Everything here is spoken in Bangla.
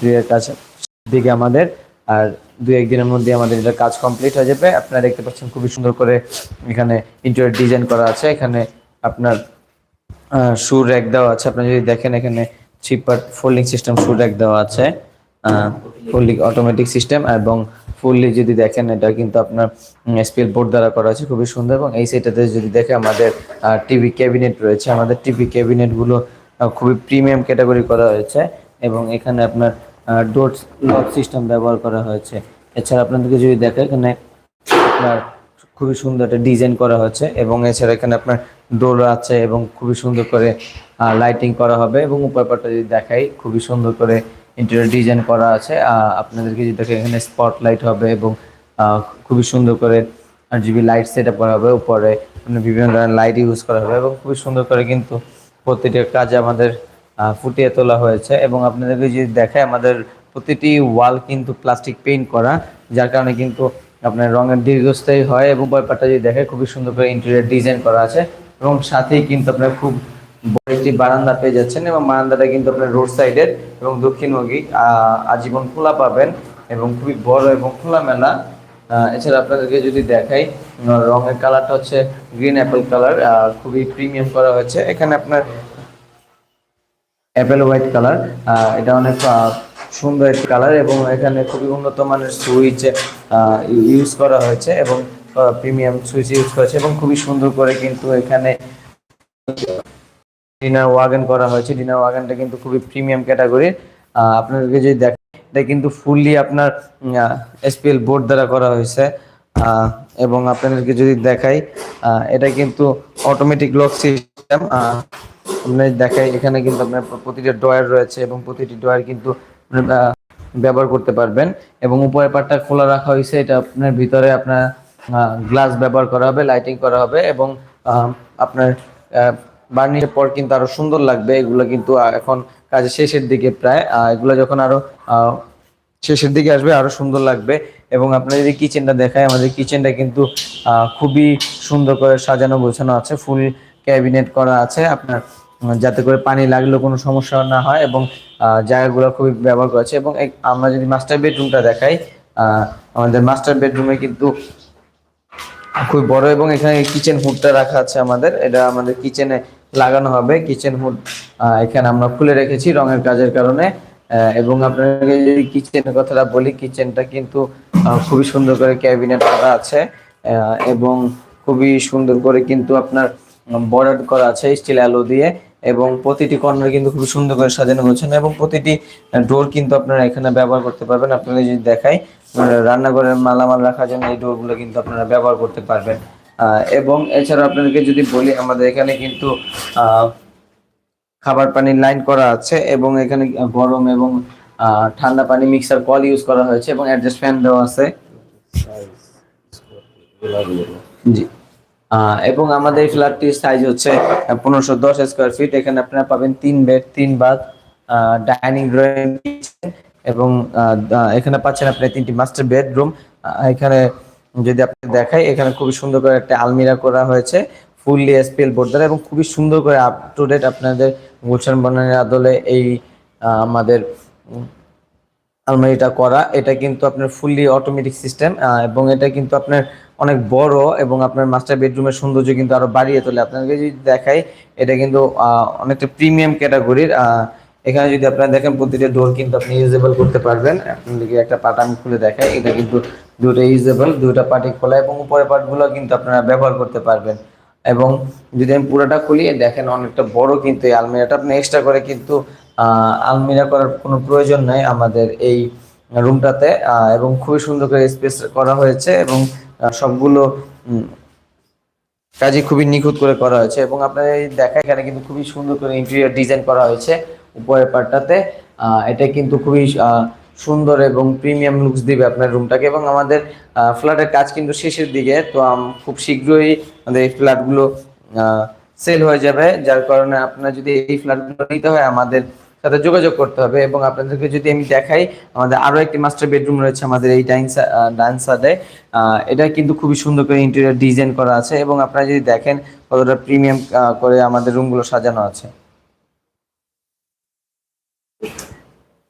দুইয়ের কাজ দিকে আমাদের, আর দুই একদিনের মধ্যে আমাদের এটা কাজ কমপ্লিট হয়ে যাবে। আপনারা দেখতে পাচ্ছেন খুবই সুন্দর করে এখানে ইন্টেরিয়র ডিজাইন করা আছে। এখানে আপনার শু র্যাক দেওয়া আছে। আপনি যদি দেখেন এখানে part folding system shoe rack দেওয়া আছে। ফুললি অটোমেটিক সিস্টেম এবং ফুললি যদি দেখেন এটা কিন্তু আপনার স্পিল বোর্ড দ্বারা করা আছে। খুবই সুন্দর এবং এই সাইডটাতে যদি দেখে আমাদের টিভি ক্যাবিনেট রয়েছে। আমাদের টিভি ক্যাবিনেটগুলো খুবই প্রিমিয়াম ক্যাটাগরি করা হয়েছে এবং এখানে আপনার ডোর লক সিস্টেম ব্যবহার করা হয়েছে। এছাড়া আপনাদেরকে যদি দেখে, এখানে আপনার খুবই সুন্দর একটা ডিজাইন করা হয়েছে এবং এছাড়া এখানে আপনার ডোর আছে এবং খুবই সুন্দর করে লাইটিং করা হবে এবং উপর পাটটা যদি দেখাই, খুবই সুন্দর করে ইন্টেরিয়র ডিজাইন করা আছে। আপনাদেরকে যদি দেখে, এখানে স্পট লাইট হবে এবং খুবই সুন্দর করে R GB light set up করা হবে। উপরে বিভিন্ন ধরনের লাইট ইউজ করা হবে এবং খুবই সুন্দর করে কিন্তু প্রতিটা কাজে আমাদের ফুটিয়ে তোলা হয়েছে এবং আপনাদেরকে যদি দেখায় আমাদের প্রতিটি ওয়াল কিন্তু প্লাস্টিক পেইন্ট করা, যার কারণে কিন্তু আপনার রঙের দীর্ঘস্থায়ী হয় এবং ব্যাপারটা যদি দেখে খুবই সুন্দর করে ইন্টেরিয়ার ডিজাইন করা আছে এবং সাথেই কিন্তু আপনার খুব বড় একটি বারান্দা পেয়ে যাচ্ছেন এবং বারান্দাটা কিন্তু আপনার রোড সাইডের এবং দক্ষিণমুখী আজীবন খোলা পাবেন এবং খুবই বড় এবং খোলামেলা এছাড়া আপনাদেরকে যদি দেখাই, রঙের কালারটা হচ্ছে গ্রিন অ্যাপেল কালার খুবই প্রিমিয়াম করা হয়েছে। এখানে আপনার অ্যাপেল হোয়াইট কালার এটা অনেক সুন্দর একটি কালার এবং এখানে খুবই উন্নত মানের সুইচ ইউজ করা হয়েছে এবং প্রিমিয়াম সুইচ ইউজ করেছে এবং খুবই সুন্দর করে কিন্তু এখানে ডিনার ওয়াগন করা হয়েছে। ডিনার ওয়াগনটা কিন্তু খুবই প্রিমিয়াম ক্যাটাগরির আপনাদেরকে যদি দেখেন এটা কিন্তু ফুললি আপনার এসপিএল বোর্ড দ্বারা করা হয়েছে এবং আপনাদেরকে যদি দেখাই এটা কিন্তু অটোমেটিক লক সিস্টেম দেখাই এখানে কিন্তু আপনার প্রতিটা ডয়ার রয়েছে এবং প্রতিটি ডয়ার কিন্তু ব্যবহার করতে পারবেন এবং উপরের পাটটা খোলা রাখা হয়েছে, এটা আপনার ভিতরে আপনার গ্লাস ব্যবহার করা হবে, লাইটিং করা হবে এবং আপনার বার্নিশের পর কিন্তু আরও সুন্দর লাগবে, এগুলো কিন্তু এখন কাজের শেষের দিকে প্রায় এগুলো যখন আরও শেষের দিকে আসবে আরও সুন্দর লাগবে এবং আপনার যদি কিচেনটা দেখায়, আমাদের কিচেনটা কিন্তু খুবই সুন্দর করে সাজানো গোছানো আছে, ফুল ক্যাবিনেট করা আছে, আপনার যাতে করে পানি লাগলেও কোনো সমস্যা না হয় এবং জায়গাগুলো খুবই ব্যবহার করা এবং আমরা যদি মাস্টার বেডরুমটা দেখাই আমাদের মাস্টার বেডরুমে কিন্তু খুবই বড় এবং এখানে কিচেন হুডটা রাখা আছে আমাদের। এটা আমাদের কিচেনে লাগানো হবে। কিচেন হুড এখানে আমরা খুলে রেখেছি রঙের কাজের কারণে। এবং আপনাকে যদি কিচেনের কথাটা বলি কিচেনটা কিন্তু খুবই সুন্দর করে ক্যাবিনেট করা আছে। এবং খুবই সুন্দর করে কিন্তু আপনার বর্ডার করা আছে স্টিল অ্যালো দিয়ে। এবং প্রতিটি কর্নার কিন্তু খুব সুন্দর করে সাজানো গোছানো এবং প্রতিটি ডোর কিন্তু আপনারা এখানে ব্যবহার করতে পারবেন। আপনারা যদি দেখাই রান্নাঘরের মালামাল রাখার জন্য এই ডোরগুলো কিন্তু আপনারা ব্যবহার করতে পারবেন। এবং এছাড়া আপনাদেরকে যদি বলি আমাদের এখানে কিন্তু খাবার পানির লাইন করা আছে এবং এখানে গরম এবং ঠান্ডা পানি মিক্সার কল ইউজ করা হয়েছে এবং অ্যাডজাস্ট ফ্যান দেওয়া আছে। জি। এবং আমাদের এই ফ্ল্যাটটির সাইজ হচ্ছে পনেরোশো দশ স্কোয়ার ফিট এখানে আপনারা পাবেন তিন বেড তিন বাথ ডাইনিং ড্রয়িং এবং এখানে পাচ্ছেন আপনি তিনটি মাস্টার বেডরুম এখানে যদি আপনি দেখাই, এখানে খুবই সুন্দর করে একটা আলমিরা করা হয়েছে ফুললি এসপিএল বোর্ড দ্বারা এবং খুবই সুন্দর করে আপ টু ডেট আপনাদের গুলশান বনানের আদলে এই আমাদের আলমারিটা করা। এটা কিন্তু আপনার ফুললি অটোমেটিক সিস্টেম এবং এটা কিন্তু আপনার অনেক বড় এবং আপনার মাস্টার বেডরুমের সৌন্দর্য কিন্তু আরও বাড়িয়ে তোলে। আপনাকে যদি দেখাই, এটা কিন্তু অনেকটা প্রিমিয়াম ক্যাটাগরির এখানে যদি আপনারা দেখেন প্রতিটা ডোর কিন্তু আপনি ইউজেবল করতে পারবেন। আপনাদেরকে একটা পাট আমি খুলে দেখাই, এটা কিন্তু দুটো ইউজেবল দুটো পার্টি খোলা এবং উপরের পার্টগুলো কিন্তু আপনারা ব্যবহার করতে পারবেন। এবং যদি আমি পুরোটা খুলি, দেখেন অনেকটা বড় কিন্তু এই আলমিরাটা। আপনি এক্সট্রা করে কিন্তু আলমিরা করার কোনো প্রয়োজন নাই আমাদের এই রুমটাতে এবং খুবই সুন্দর করে স্পেস করা হয়েছে এবং সবগুলো কাজই খুবই নিখুঁত করে করা হয়েছে এবং আপনার দেখা এখানে কিন্তু খুবই সুন্দর করে ইন্টেরিয়র ডিজাইন করা হয়েছে উপরের পার্টটাতে। এটা কিন্তু খুবই সুন্দর এবং প্রিমিয়াম লুকস দিবে আপনার রুমটাকে এবং আমাদের ফ্ল্যাটের কাজ কিন্তু শেষের দিকে, তো খুব শীঘ্রই আমাদের এই ফ্ল্যাটগুলো সেল হয়ে যাবে। যার কারণে আপনার যদি এই ফ্ল্যাটগুলো নিতে হয়, আমাদের সাথে যোগাযোগ করতে হবে এবং আপনাদেরকে যদি আমি দেখাই, আমাদের আরও একটি মাস্টার বেডরুম রয়েছে আমাদের এই ডাইন ডান সাইডে এটা কিন্তু খুবই সুন্দর করে ইন্টেরিয়ার ডিজাইন করা আছে এবং আপনারা যদি দেখেন কতটা প্রিমিয়াম করে আমাদের রুমগুলো সাজানো আছে।